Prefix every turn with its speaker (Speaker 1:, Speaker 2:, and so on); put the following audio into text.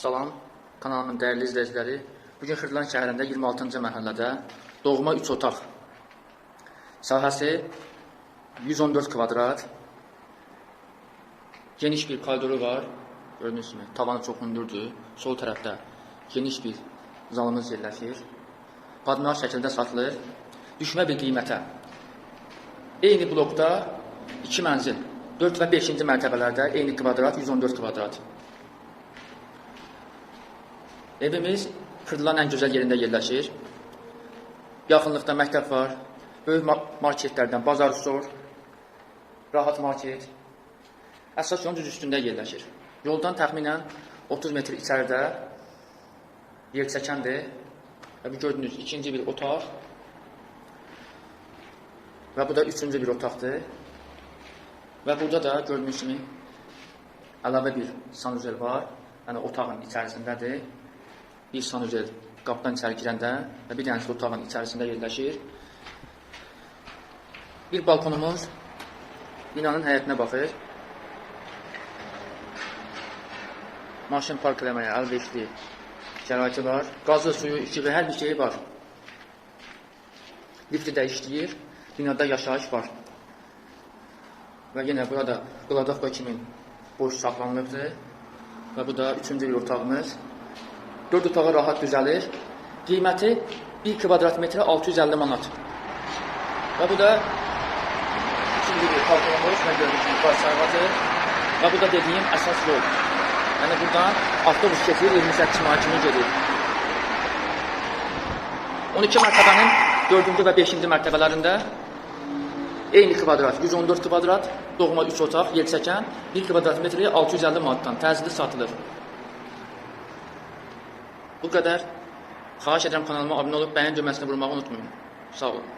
Speaker 1: Salam, kanalımın dəyərli izləyiciləri. Bugün Xırdalan şəhərində 26-cı məhəllədə doğma 3 otaq sahəsi 114 kvadrat geniş bir koridoru var. Gördüyünüz kimi tavanı çox hündürdür. Sol tərəfdə geniş bir zalımız yerləşir. Padnar şəkildə satılır. Düşmə bir qiymətə. Eyni blokda 2 mənzil 4 və 5-ci mərtəbələrdə eyni kvadrat 114 kvadrat. Evimiz Kırdılan ən gözəl yerində yerləşir. Yaxınlıqda məktəb var, böyük ma- marketlərdən bazar stor, rahat market. Əsas yolun düz üstündə yerləşir. Yoldan təxminən 30 metr içəridə yer çəkəndir. Və bu gördüyünüz ikinci bir otaq. Və bu da üçüncü bir otaqdır. Və burada da gördüyünüz kimi əlavə bir sanuzel var. Yəni otağın içərisindədir. Bir sanuzel qapıdan içəri girəndə və bir dənəsi otağın içərisində yerləşir. Bir balkonumuz binanın həyətinə baxır. Maşın park eləməyə əlverişli şəraiti var. Qazı, suyu, işığı, hər bir şeyi var. Lifti də işləyir. Binada yaşayış var. Və yenə burada qladovka kimi boş saxlanılıbdır. Və bu da üçüncü bir otağımız. Dörd otağı rahat düzəlir. Qiyməti 1 kvadrat metrə 650 manat. Və bu da ikinci bir balkonumuz və kimi konservatı. Və bu da dediyim əsas yol. Yəni buradan avtobus keçir 28 mil kimi gedir. 12 mərtəbənin 4-cü və 5-ci mərtəbələrində eyni kvadrat, 114 kvadrat, doğma 3 otaq, yer çəkən 1 kvadrat metrəyə 650 manatdan təcili satılır. Bu qədər. Xahiş edirəm kanalıma abunə olub bəyən düyməsini vurmağı unutmayın. Sağ olun.